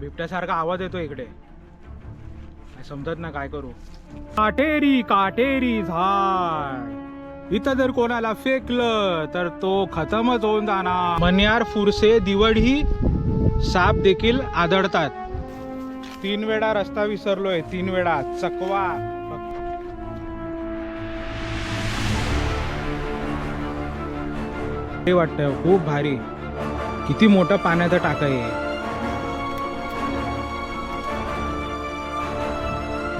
बिबट्यासारखा आवाज येतो इकडे. समजत ना काय करू. काटेरी काटेरी झाड. इथं जर कोणाला फेकलं तर तो खतमच होऊन जाणार. मन्यार फुरसे दिवड ही साप देखील आदळतात. तीन वेळा रस्ता विसरलोय तीन वेळा. चकवा. हे वाटतं खूप भारी. किती मोठं पाण्याचं टाक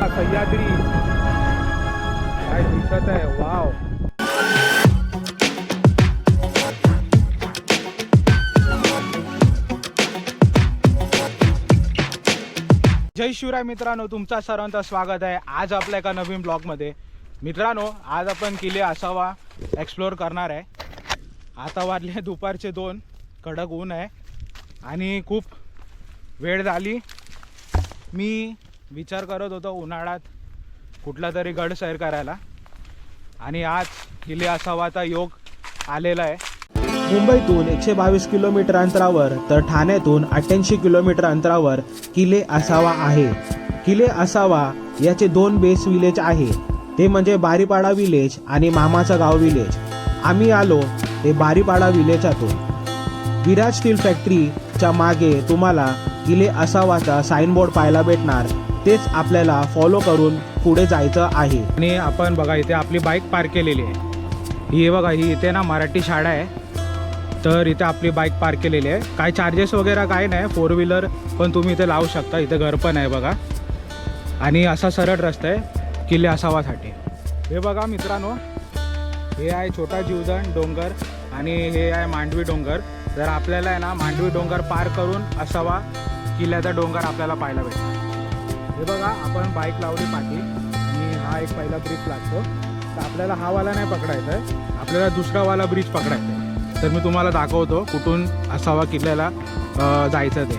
सह्याद्री. काय दिसत आहे? वाव. जय शिवराय मित्रांनो तुमचा सर्वांचं स्वागत आहे. आज आपल्या एका नवीन ब्लॉगमध्ये. मित्रांनो आज आपण किल्ले असावा एक्सप्लोअर करणार आहे. आता वाजले दुपारचे दोन. कडक ऊन आहे. आणि खूप वेळ झाली. मी विचार करत होतो उन्हाळ्यात कुठला तरी गड सैर करायला. आणि आज किल्ले असावाचा योग आलेला आहे. मुंबईतून एकशे बावीस किलोमीटर अंतरावर तर ठाण्यातून अठ्ठ्याऐंशी किलोमीटर अंतरावर किले असावा आहे. किले असावा याचे दोन बेस विलेज आहे. ते म्हणजे बारीपाडा विलेज आणि मामाचं गाव विलेज आम्ही आलो ते बारीपाडा विलेजातून विराज स्टील फॅक्टरीच्या मागे तुम्हाला किले असावाचा साईनबोर्ड पाहायला भेटणार. तेच आपल्याला फॉलो करून पुढे जायचं आहे. आणि आपण बघा इथे आपली बाईक पार्क केलेली आहे. ही बघा ही इथे ना मराठी शाळा आहे. तर इथे आपली बाईक पार्क केलेली आहे. काय चार्जेस वगैरे काय नाही फोर व्हीलर पण तुम्ही इथे लावू शकता. इथे घर पण आहे बघा. आणि असा सरळ रस्ता आहे किल्ले असावासाठी. हे बघा मित्रांनो हे आहे छोटा जीवजण डोंगर आणि हे आहे मांडवी डोंगर. जर आपल्याला आहे ना मांडवी डोंगर पार करून असावा किल्ल्याचा डोंगर आपल्याला पाहायला भेटणार. हे बघा आपण बाईक लावली पाठी आणि हा एक पहिला ब्रिज लागतो. तर आपल्याला हा वाला नाही पकडायचा आहे. आपल्याला दुसरा वाला ब्रिज पकडायचा आहे. तर मी तुम्हाला दाखवतो कुठून असावा किल्ल्याला जायचं ते.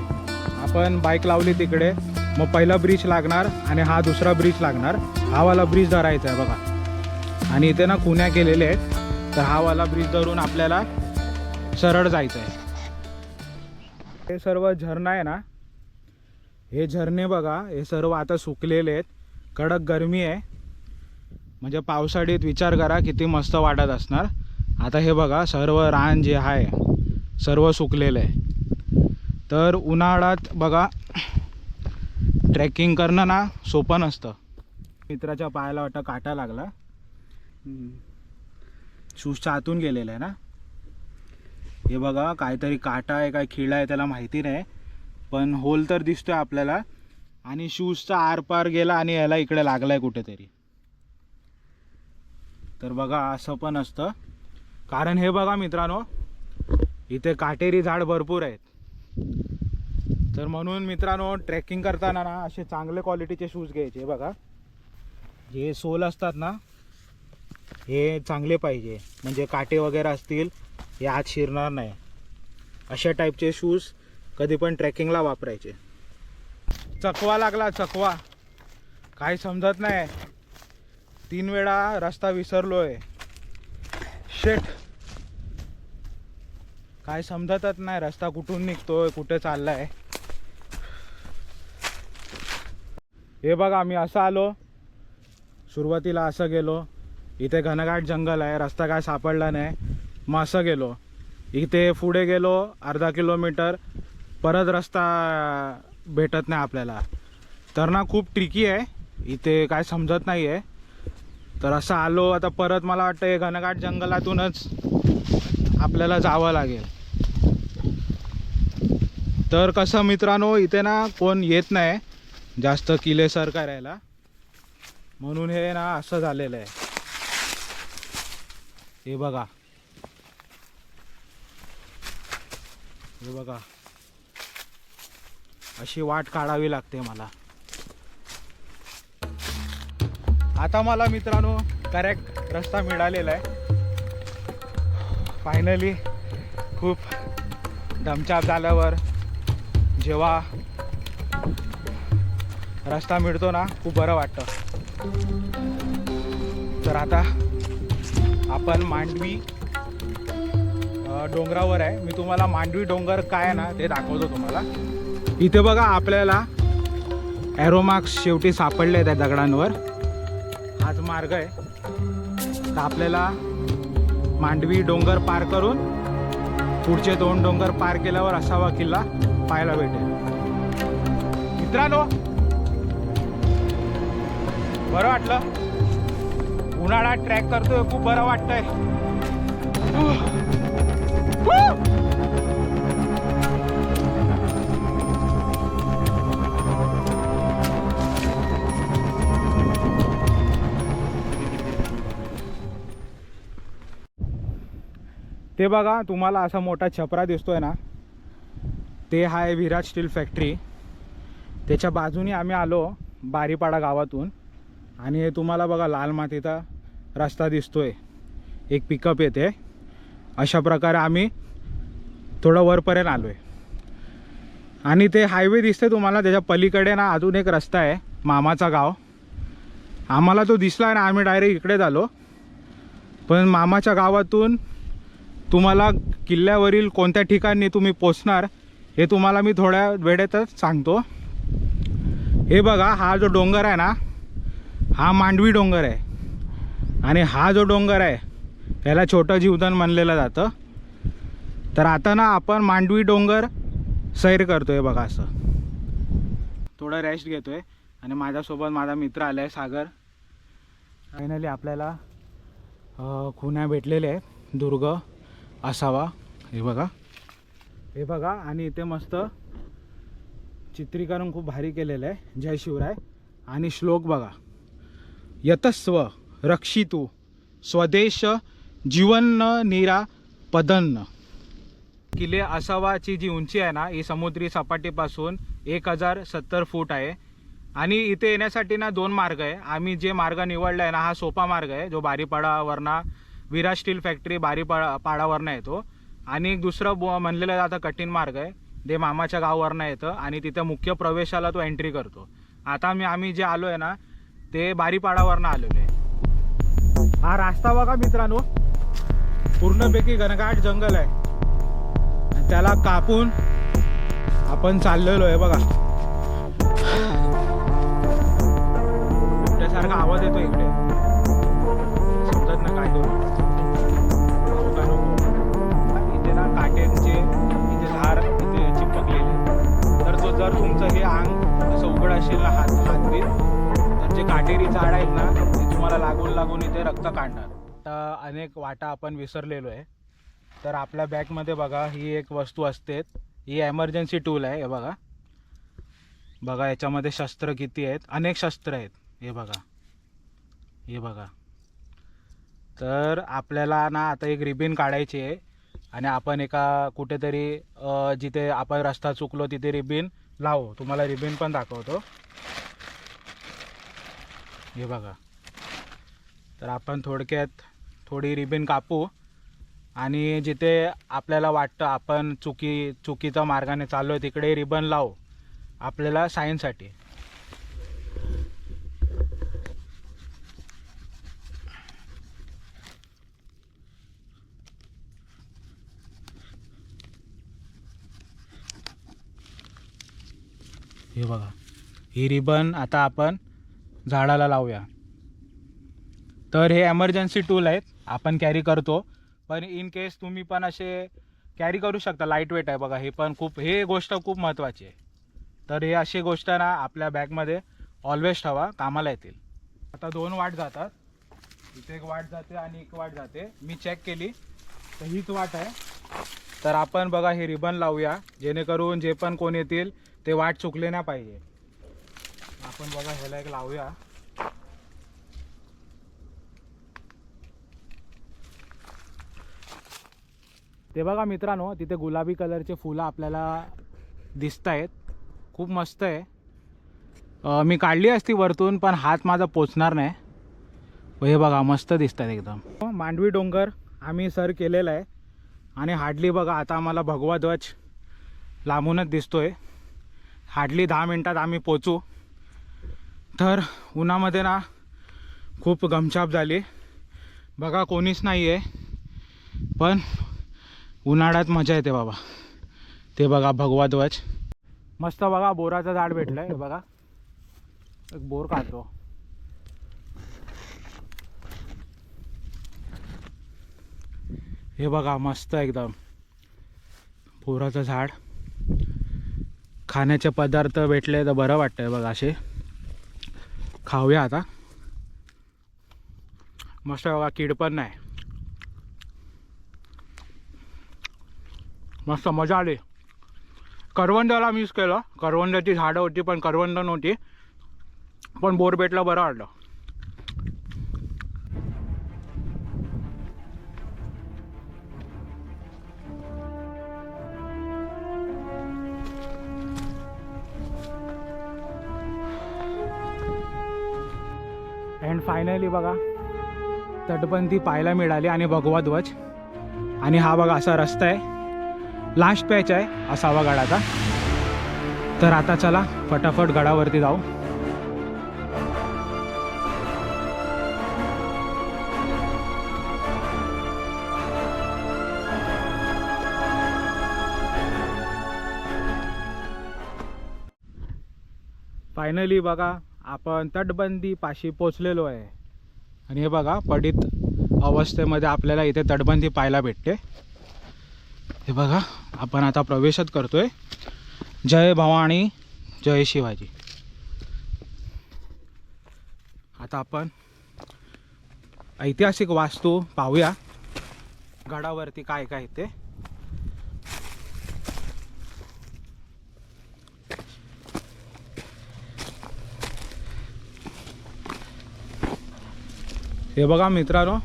आपण बाईक लावली तिकडे. मग पहिला ब्रिज लागणार आणि हा दुसरा ब्रिज लागणार. हा वाला ब्रिज धरायचा आहे बघा. आणि इथे ना खुन्या केलेल्या आहेत. तर हा वाला ब्रिज धरून आपल्याला सरळ जायचं आहे. हे सर्व झरणा आहे ना हे झरणे बघा हे सर्व आता सुकलेले आहेत. कडक गरमी आहे. म्हणजे पावसाळीत विचार करा किती मस्त वाटत असणार. आता हे बघा सर्व रान जे आहे सर्व सुकलेलं आहे. तर उन्हाळ्यात बघा ट्रेकिंग करणं ना सोपं नसतं. मित्राच्या पायाला वाटतं काटा लागला. शूजच्या आतून गेलेला आहे ना. हे बघा काहीतरी काटा आहे काय खिळा आहे त्याला माहिती नाही. पण होल तर दिसतोय आपल्याला. आणि शूजचा आरपार गेला आणि याला इकडे लागलाय कुठेतरी. तर बघा असं पण असतं. कारण हे बघा मित्रांनो इथे काटेरी झाड भरपूर आहेत. तर म्हणून मित्रांनो ट्रेकिंग करताना ना असे चांगले क्वालिटीचे शूज घ्यायचे. बघा. जे सोल असतात ना हे चांगले पाहिजे. म्हणजे काटे वगैरे असतील हे आत शिरणार नाही. अशा टाईपचे शूज कधी पण ट्रेकिंगला वापरायचे. चकवा लागला चकवा. काही समजत नाही. तीन वेळा रस्ता विसरलोय. शेट काय समजतच नाही रस्ता कुठून निघतोय कुठे चाललाय. हे बघा आम्ही असं आलो. सुरुवातीला असं गेलो. इथे घनघाट जंगल आहे रस्ता काय सापडला नाही. मग असं गेलो. इथे पुढे गेलो अर्धा किलोमीटर. परत रस्ता भेटत नाही आपल्याला. तर ना खूप ट्रिकी आहे. इथे काय समजत नाही आहे तर असं आलो आता परत मला वाटतं हे घनघाट जंगलातूनच आपल्याला जावं लागेल. तर कसं मित्रांनो इथे ना कोण येत नाही. जास्त किले सर करायला म्हणून हे ना असं झालेलं आहे. हे बघा. हे बघा. अशी वाट काढावी लागते मला. आता मला मित्रांनो करेक्ट रस्ता मिळालेला आहे. फायनली खूप दमछाक झाल्यावर जेव्हा रस्ता मिळतो ना खूप बरं वाटतं. तर आता आपण मांडवी डोंगरावर आहे. मी तुम्हाला मांडवी डोंगर काय आहे ना ते दाखवतो तुम्हाला. इथे बघा आपल्याला ॲरोमार्क्स शेवटी सापडले त्या दगडांवर. हाच मार्ग आहे. तर आपल्याला मांडवी डोंगर पार करून पुढचे दोन डोंगर पार केल्यावर असावा किल्ला पाहायला भेटेल. मित्रांनो बरं वाटलं? उन्हाळा ट्रॅक करतोय खूप बरं वाटतंय. ते बघा तुम्हाला असा मोठा छपरा दिसतोय ना ते आहे विराट स्टील फॅक्टरी. त्याच्या बाजूने आम्ही आलो बारीपाडा गावातून. आणि हे तुम्हाला बघा लाल मातीचा रस्ता दिसतोय. एक पिकअप येते. अशा प्रकारे आम्ही थोडं वरपर्यंत आलो आहे आणि ते हायवे दिसते तुम्हाला त्याच्या पलीकडे ना अजून एक रस्ता आहे मामाचा गाव. आम्हाला तो दिसला ना आम्ही डायरेक्ट इकडेच आलो. पण मामाच्या गावातून तुम्हाला किल्ल्यावरील कोणत्या ठिकाणी तुम्ही पोचणार हे तुम्हाला मी थोड्या वेळेतच सांगतो. हे बघा हा जो डोंगर आहे ना हा मांडवी डोंगर आहे. आणि हा जो डोंगर आहे याला छोटं जीवदान म्हणलेलं जातं. तर आता ना आपण मांडवी डोंगर सैर करतो आहे बघा असं. थोडं रेस्ट घेतो आहे आणि माझ्यासोबत माझा मित्र आला आहे सागर. फायनली आपल्याला खुण्या भेटलेले आहे दुर्ग. असावा. हे बघा. हे बघा आणि इथे मस्त चित्रीकरण खूप भारी केलेलं आहे. जय शिवराय. आणि श्लोक बघा. यतस्व रक्षितू स्वदेश जीवन निरा पदन्न. किल्ले असावाची जी उंची आहे ना ही समुद्री सपाटीपासून एक हजार सत्तर फूट आहे. आणि इथे येण्यासाठी ना दोन मार्ग आहे. आम्ही जे मार्ग निवडला आहे ना हा सोपा मार्ग आहे जो बारीपाडावरना विरा स्टील फॅक्टरी बारीपाडा पाडावरनं येतो. आणि एक दुसरं बो म्हणलेलं जातं कठीण मार्ग आहे. ते मामाच्या गावावरनं येतं आणि तिथं मुख्य प्रवेशाला तो एंट्री करतो. आता मी आम्ही जे आलो आहे ना ते बारीपाडावरनं आलेलो आहे. हा रास्ता बघा मित्रांनो. पूर्णपैकी घनघाट जंगल आहे. आणि त्याला कापून आपण चाललेलो आहे बघा. जर तुमचं हे अंग असं उघड असेल ना हात हात बीत तर जे काटेरी झाड आहेत ना ते तुम्हाला लागून लागून इथे रक्त काढणार. तर अनेक वाटा आपण विसरलेलो आहे. तर आपल्या बॅगमध्ये बघा ही एक वस्तू असते. ही एमर्जन्सी टूल आहे हे बघा. बघा याच्यामध्ये शस्त्र किती आहेत? अनेक शस्त्र आहेत. हे बघा. हे बघा. तर आपल्याला ना आता एक रिबिन काढायची आहे. आणि आपण एका कुठेतरी जिथे आपण रस्ता चुकलो तिथे रिबिन लावू. तुम्हाला रिबिन पण दाखवतो. हे बघा. तर आपण थोडक्यात थोडी रिबिन कापू. आणि जिथे आपल्याला वाटतं आपण चुकी चुकीच्या मार्गाने चाललो आहे तिकडे रिबन लावू. आपल्याला सायन्ससाठी हे बघा. ही रिबन आता आपण झाडाला लावूया. तर हे एमर्जन्सी टूल आहेत. आपण कॅरी करतो. पण इन केस तुम्ही पण असे कॅरी करू शकता. लाइट वेट आहे बघा. हे पण खूप हे गोष्ट खूप महत्त्वाची आहे. तर हे अशी गोष्ट ना आपल्या बॅगमध्ये ऑलवेज ठेवा. कामाला येतील. आता दोन वाट जातात. इथे एक वाट जाते आणि एक वाट जाते. मी चेक केली. तर हीच वाट आहे. तर आपण बघा हे रिबन लावूया. जेणेकरून जे पण कोण येतील ते वाट चुकले नाही पाहिजे. आपण बघा ह्याला एक लावूया. ते बघा मित्रांनो तिथे गुलाबी कलरचे फुलं आपल्याला दिसत आहेत खूप मस्त आहे. मी काढली असती वरतून पण हात माझा पोचणार नाही. हे बघा मस्त दिसतात एकदम. मांडवी डोंगर आम्ही सर केलेला आहे. आणि हार्डली बघा आता आम्हाला भगवा ध्वज लांबूनच दिसतोय. हार्डली दहा मिनटात आम्ही पोचू. तर उन्हामध्ये ना खूप गमछाप झाली. बघा कोणीच नाही आहे पण उन्हाळ्यात मजा येते बाबा. ते बघा भगवा ध्वज मस्त बघा बोराचं झाड भेटलंय आहे बघा. एक बोर काढतो. हे बघा मस्त एकदम. बोराचं झाड. खाण्याचे पदार्थ भेटले तर बरं वाटतंय बघा असे. खाऊया आता. मस्त बघा कीड पण नाही. मस्त मजा आली. करवंदाला मिस केलं. करवंदाची झाडं होती पण करवंद नव्हती. पण बोर भेटलं बरं वाटलं. अँड फायनली बघा तटबंदी पाहायला मिळाली आणि भगवा ध्वज. आणि हा बघा असा रस्ता आहे. लास्ट पॅच आहे असावा गडाचा. तर आता चला फटाफट गडावरती जाऊ. फायनली बघा आपण तटबंदी पाशी पोचलेलो आहे. आणि हे बघा पडीत अवस्थेमध्ये आपल्याला इथे तटबंदी पाहायला भेटते. हे बघा आपण आता प्रवेशच करतोय. जय भवानी जय शिवाजी. आता आपण ऐतिहासिक वास्तू पाहूया. गडावरती काय काय ते. हे बघा मित्रांनो.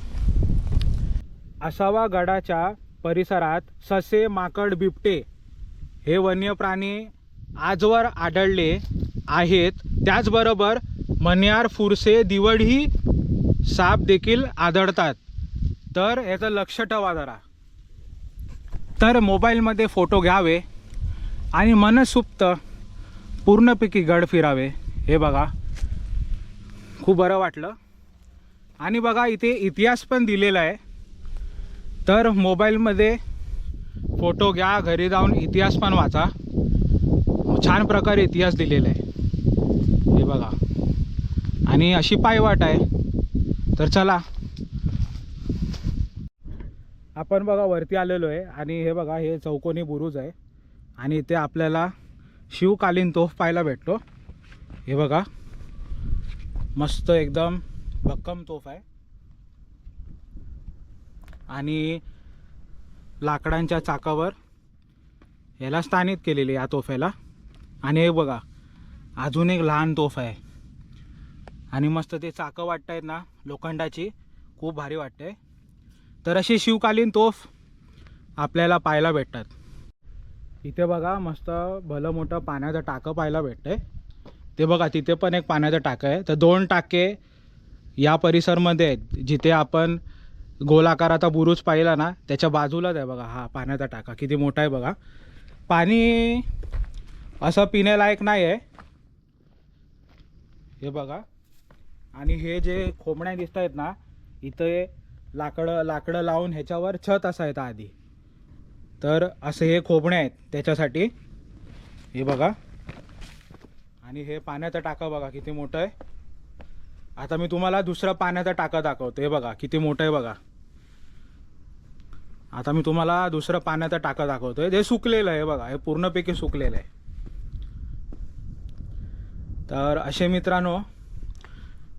असावा गडाच्या परिसरात ससे माकड बिबटे हे वन्य प्राणी आजवर आढळले आहेत. त्याचबरोबर मन्यार फुरसे दिवडही साप देखील आढळतात. तर याचं लक्ष ठेवा जरा. तर मोबाईलमध्ये फोटो घ्यावे आणि मनसुप्त पूर्णपैकी गड फिरावे. हे बघा. खूप बरं वाटलं. आणि बघा इथे इतिहास पण दिलेला आहे. तर मोबाईलमध्ये फोटो घ्या घरी जाऊन इतिहास पण वाचा. छान प्रकारे इतिहास दिलेला आहे. हे बघा. आणि अशी पायवाट आहे. तर चला. आपण बघा वरती आलेलो आहे. आणि हे बघा हे चौकोनी बुरुज आहे. आणि इथे आपल्याला शिवकालीन तोफ पाहायला भेटतो. हे बघा. मस्त एकदम भक्कम तोफ आहे. आणि लाकडांच्या चाकावर याला स्थानित केलेली या तोफ्याला आणि हे बघा अजून एक लहान तोफ आहे. आणि मस्त ते चाकं वाटत आहेत ना लोखंडाची खूप भारी वाटते तर अशी शिवकालीन तोफ आपल्याला पाहायला भेटतात. इथे बघा मस्त भलं मोठं पाण्याचं टाकं पाहायला भेटतंय. ते बघा तिथे पण एक पाण्याचं टाकं आहे. तर दोन टाके या परिसरमध्ये आहेत जिथे आपण गोलाकाराचा बुरुज पाहिला ना त्याच्या बाजूलाच आहे बघा. हा पाण्याचा टाका. किती मोठा आहे बघा. पाणी असं पिण्यालायक नाही आहे हे बघा. आणि हे जे खोबण्या दिसत आहेत ना इथे लाकडं लाकडं लावून ह्याच्यावर छत असायचं आधी. तर असे हे खोबणे आहेत त्याच्यासाठी. हे बघा. आणि हे पाण्याचा टाका बघा किती मोठं आहे. आता मी तुम्हाला दुसरा पाण्याचा टाका दाखवतो. हे बघा किती मोठं आहे बघा. आता मी तुम्हाला दुसरं पाण्याचा टाका दाखवतोय. हे सुकलेलं आहे बघा हे पूर्णपैकी सुकलेलं आहे. तर असे मित्रांनो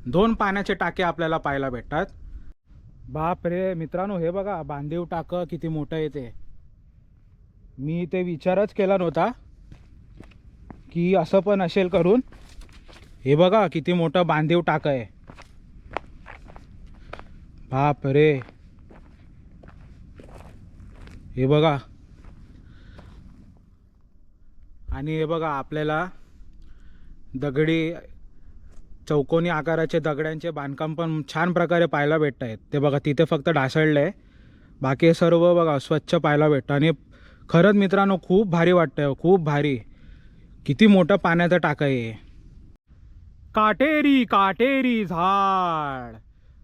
दोन पाण्याचे टाके आपल्याला पाहायला भेटतात. बाप रे मित्रांनो हे बघा बांधीव टाकं किती मोठं आहे ते. मी ते विचारच केला नव्हता की असं पण असेल करून. हे बघा किती मोठं बांधीव टाकं आहे. बाप रे. हे बघा. आणि हे बघा आपल्याला दगडी चौकोनी आकाराचे दगड्यांचे बांधकाम पण छान प्रकारे पाहायला भेटत आहेत ते बघा तिथे फक्त ढासळलं आहे बाकी सर्व बघा स्वच्छ पाहायला भेटतं. आणि खरंच मित्रांनो खूप भारी वाटतं हो, खूप भारी. किती मोठं पाण्याचं टाकं आहे काटेरी काटेरी झाड.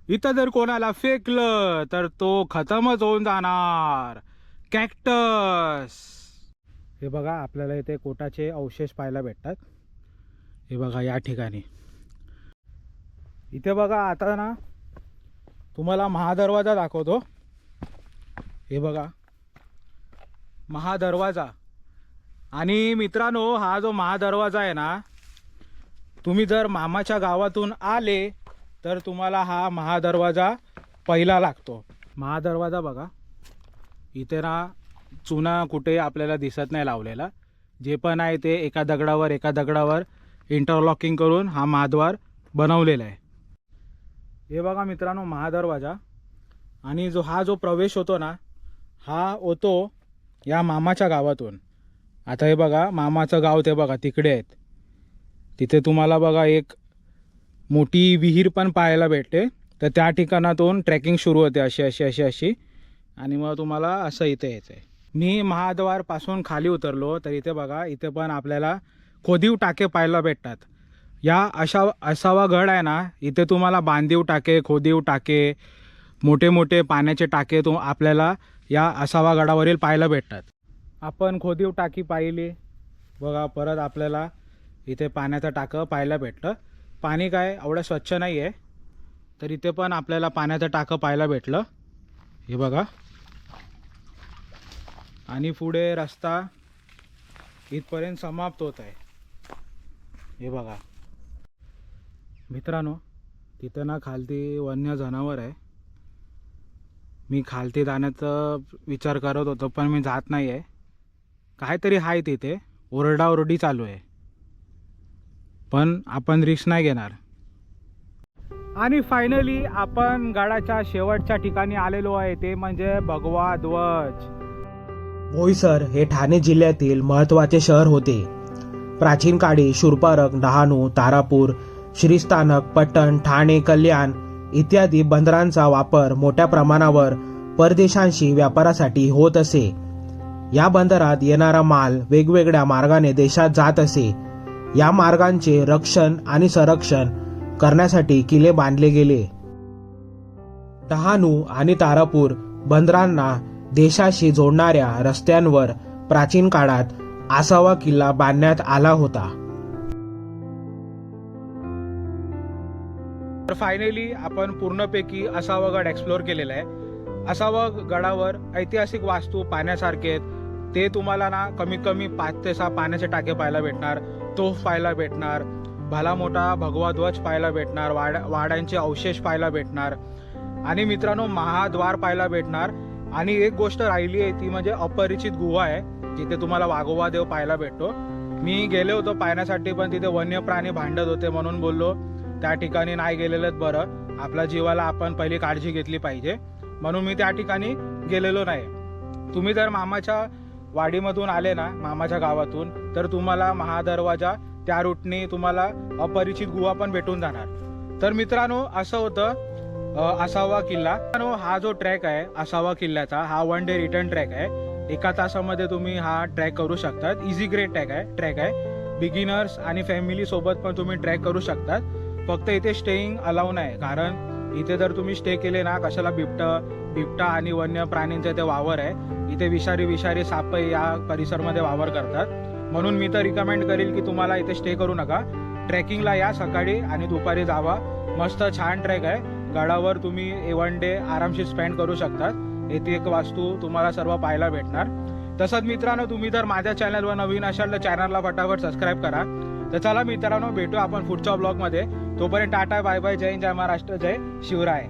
इथं जर कोणाला फेकलं तर तो खतमच होऊन जाणार. कॅक्टस. हे बघा आपल्याला इथे कोटाचे अवशेष पाहायला भेटतात. हे बघा या ठिकाणी. इथे बघा आता ना तुम्हाला महादरवाजा दाखवतो. हे बघा महादरवाजा. आणि मित्रांनो हा जो महादरवाजा आहे ना तुम्ही जर मामाच्या गावातून आले तर तुम्हाला हा महादरवाजा पहिला लागतो. महादरवाजा बघा. इथे ना चुना कुठे आपल्याला दिसत नाही लावलेला. जे पण आहे ते एका दगडावर एका दगडावर इंटरलॉकिंग करून हा महाद्वार बनवलेला आहे. हे बघा मित्रांनो महादरवाजा. आणि जो हा जो प्रवेश होतो ना हा होतो या मामाच्या गावातून. आता हे बघा मामाचं गाव ते बघा तिकडे आहेत. तिथे तुम्हाला बघा एक मोठी विहीर पण पाहायला भेटते. तर त्या ठिकाणातून ट्रेकिंग सुरू होते अशी अशी अशी अशी. आणि मग तुम्हाला असं इथे यायचं आहे मी महाद्वारपासून खाली उतरलो तर इथे बघा इथे पण आपल्याला खोदीव टाके पाहायला भेटतात. या अशा असावा गड आहे ना इथे तुम्हाला बांधीव टाके खोदीव टाके मोठे मोठे पाण्याचे टाके तो आपल्याला या असावा गडावरील पाहायला भेटतात. आपण खोदीव टाकी पाहिली. बघा परत आपल्याला इथे पाण्याचं टाकं पाहायला भेटलं. पाणी काय एवढं स्वच्छ नाही आहे तर इथे पण आपल्याला पाण्याचं टाकं पाहायला भेटलं. हे बघा. आणि पुढे रस्ता इथपर्यंत समाप्त होत आहे. हे बघा. मित्रांनो तिथं ना खालती वन्य जनावर आहे. मी खालती जाण्याचा विचार करत होतो पण मी जात नाही आहे काहीतरी आहे तिथे. ओरडाओरडी चालू आहे. पण आपण रिस्क नाही घेणार. आणि फायनली आपण गडाच्या शेवटच्या ठिकाणी आलेलो आहे ते म्हणजे भगवा ध्वज बोईसर हे ठाणे जिल्ह्यातील महत्त्वाचे शहर होते. प्राचीन काळी शूरपारक डहाणू तारापूर श्रीस्थानक पट्टण ठाणे कल्याण इत्यादी बंदरांचा वापर मोठ्या प्रमाणावर परदेशांशी व्यापारासाठी होत असे. या बंदरात येणारा माल वेगवेगळ्या मार्गाने देशात जात असे. या मार्गांचे रक्षण आणि संरक्षण करण्यासाठी किल्ले बांधले गेले. डहाणू आणि तारापूर बंदरांना देशाशी जोडणाऱ्या रस्त्यांवर प्राचीन काळात आसावा किल्ला बांधण्यात आला होता. तर फायनली आपण पूर्णपैकी असावा गड एक्सप्लोअर केलेला आहे. असावा गडावर ऐतिहासिक वास्तू पाहण्यासारखे आहेत. ते तुम्हाला ना कमीत कमी पाच ते सहा पाण्याचे टाके पाहायला भेटणार. तोफ पाहायला भेटणार भला मोठा भगवा ध्वज पाहायला भेटणार वाड वाड्यांचे अवशेष पाहायला भेटणार. आणि मित्रांनो महाद्वार पाहायला भेटणार. आणि एक गोष्ट राहिली आहे ती म्हणजे अपरिचित गुहा आहे जिथे तुम्हाला वाघोबा देव पाहायला भेटतो. मी गेले होतो पाहण्यासाठी पण तिथे वन्य प्राणी भांडत होते म्हणून बोललो. त्या ठिकाणी नाही गेलेलंच बरं. आपल्या जीवाला आपण पहिली काळजी घेतली पाहिजे. म्हणून मी त्या ठिकाणी गेलेलो नाही. तुम्ही जर मामाच्या वाडीमधून आले ना मामाच्या गावातून तर तुम्हाला महादरवाजा त्या रूटने तुम्हाला अपरिचित गुहा पण भेटून जाणार. तर मित्रांनो असं होतं असावा किल्ला. हा जो ट्रॅक आहे असावा किल्ल्याचा हा वन डे रिटर्न ट्रॅक आहे. एका तासामध्ये तुम्ही हा ट्रॅक करू शकतात. इझी ग्रेट ट्रॅक आहे ट्रॅक आहे. बिगिनर्स आणि फॅमिली सोबत पण तुम्ही ट्रॅक करू शकतात. फक्त इथे स्टेईंग अलाव नाही कारण इथे जर तुम्ही स्टे केले ना कशाला बिबटं बिबटा आणि वन्य प्राणींचे ते वावर आहे. इथे विषारी विषारी साप या परिसरमध्ये वावर करतात. म्हणून मी तर रिकमेंड करेल की तुम्हाला इथे स्टे करू नका. ट्रेकिंगला या सकाळी आणि दुपारी जावा. मस्त छान ट्रेक आहे. गडावर तुम्ही वन डे आरामशीर स्पेंड करू शकतात. येथे एक वास्तू तुम्हाला सर्व पाहायला भेटणार. तसंच मित्रांनो तुम्ही जर माझ्या चॅनलवर नवीन असाल तर चॅनलला फटाफट सबस्क्राईब करा. तर चला मित्रांनो भेटू आपण पुढच्या ब्लॉगमध्ये तोपर्यंत टाटा बाय बाय जय जय महाराष्ट्र जय शिवराय.